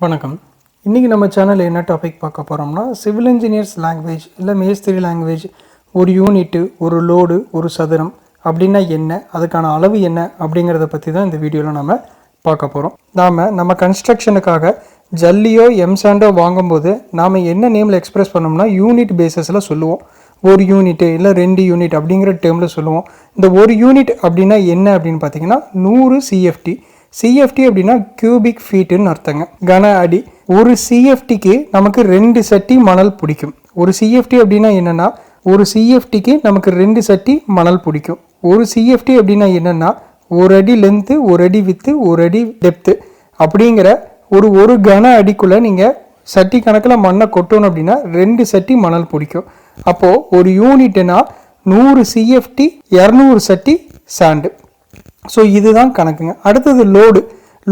வணக்கம். இன்றைக்கி நம்ம சேனலில் என்ன டாபிக் பார்க்க போகிறோம்னா சிவில் இன்ஜினியர்ஸ் லாங்குவேஜ் இல்லை மேஸ்திரி லாங்குவேஜ் ஒரு யூனிட்டு ஒரு லோடு ஒரு சதுரம் அப்படின்னா என்ன அதுக்கான அளவு என்ன அப்படிங்கிறத பற்றி தான் இந்த வீடியோவில் நம்ம பார்க்க போகிறோம் நாம் நம்ம கன்ஸ்ட்ரக்ஷனுக்காக ஜல்லியோ எம்சாண்டோ வாங்கும்போது நாம் என்ன நேமில் எக்ஸ்பிரஸ் பண்ணோம்னா யூனிட் பேஸஸில் சொல்லுவோம். ஒரு யூனிட்டு இல்லை ரெண்டு யூனிட் அப்படிங்கிற டேர்மில் சொல்லுவோம். இந்த ஒரு யூனிட் அப்படின்னா என்ன அப்படின்னு பார்த்தீங்கன்னா நூறு சிஎஃப்டி சிஎஃப்டி அப்படின்னா கியூபிக் ஃபீட்டுன்னு அர்த்தங்க. கன அடி. ஒரு சிஎஃப்டிக்கு நமக்கு ரெண்டு சட்டி மணல் பிடிக்கும். ஒரு சிஎஃப்டி அப்படின்னா என்னென்னா ஒரு சிஎஃப்டிக்கு நமக்கு ரெண்டு சட்டி மணல் பிடிக்கும். ஒரு சிஎஃப்டி அப்படின்னா என்னென்னா ஒரு அடி லென்த்து ஒரு அடி வித்து ஒரு அடி டெப்த்து அப்படிங்கிற ஒரு ஒரு கன அடிக்குள்ளே நீங்கள் சட்டி கணக்கில் மண்ணை கொட்டணும் அப்படின்னா ரெண்டு சட்டி மணல் பிடிக்கும். அப்போது ஒரு யூனிட்னா நூறு சிஎஃப்டி இரநூறு சட்டி சாண்டு ஸோ இதுதான் கணக்குங்க. அடுத்தது லோடு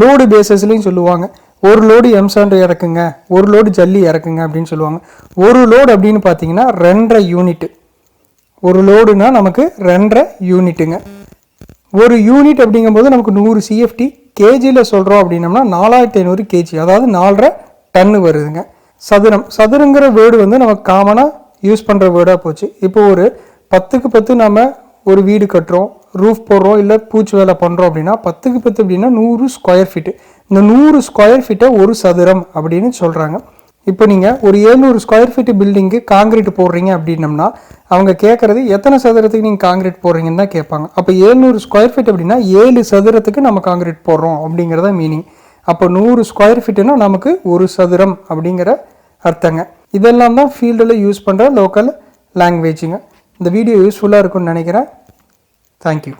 லோடு பேசஸ்லையும் சொல்லுவாங்க. ஒரு லோடு எம்சாண்ட் இறக்குங்க. ஒரு லோடு ஜல்லி இறக்குங்க அப்படின்னு சொல்லுவாங்க. ஒரு லோடு அப்படின்னு பார்த்தீங்கன்னா ரெண்டரை யூனிட்டு ஒரு லோடுனா நமக்கு ரெண்டரை யூனிட்டுங்க ஒரு யூனிட் அப்படிங்கும்போது நமக்கு நூறு சிஎஃப்டி கேஜியில் சொல்கிறோம் அப்படின்னம்னா நாலாயிரத்தி ஐநூறு கேஜி. அதாவது நாலரை டன்னு வருதுங்க. சதுரம். சதுரங்கிற வேர்டு வந்து நமக்கு காமனாக யூஸ் பண்ணுற வேர்டாக போச்சு. இப்போ ஒரு பத்துக்கு பத்து நம்ம ஒரு வீடு கட்டுறோம் ரூஃப் போடுறோம் இல்லை பூச்சி வேலை பண்ணுறோம் அப்படின்னா பத்துக்கு பத்து அப்படின்னா நூறு ஸ்கொயர் ஃபீட்டு இந்த நூறு ஸ்கொயர் ஃபீட்டை ஒரு சதுரம் அப்படின்னு சொல்கிறாங்க இப்போ நீங்கள் ஒரு ஏழ்நூறு ஸ்கொயர் ஃபீட்டு பில்டிங்க்கு காங்கிரீட் போடுறீங்க அப்படின்னம்னா அவங்க கேட்குறது எத்தனை சதுரத்துக்கு நீங்கள் காங்கிரீட் போடுறீங்கன்னு தான் கேட்பாங்க. அப்போ ஏழ்நூறு ஸ்கொயர் ஃபீட் அப்படின்னா ஏழு சதுரத்துக்கு நம்ம காங்கிரீட் போடுறோம் அப்படிங்கிறத மீனிங் அப்போ நூறு ஸ்கொயர் ஃபீட்டுனா நமக்கு ஒரு சதுரம் அப்படிங்கிற அர்த்தங்க. இதெல்லாம் தான் ஃபீல்டில் யூஸ் பண்ணுற லோக்கல் லாங்குவேஜுங்க இந்த வீடியோ யூஸ்ஃபுல்லாக இருக்கும்னு நினைக்கிறேன். தேங்க்யூ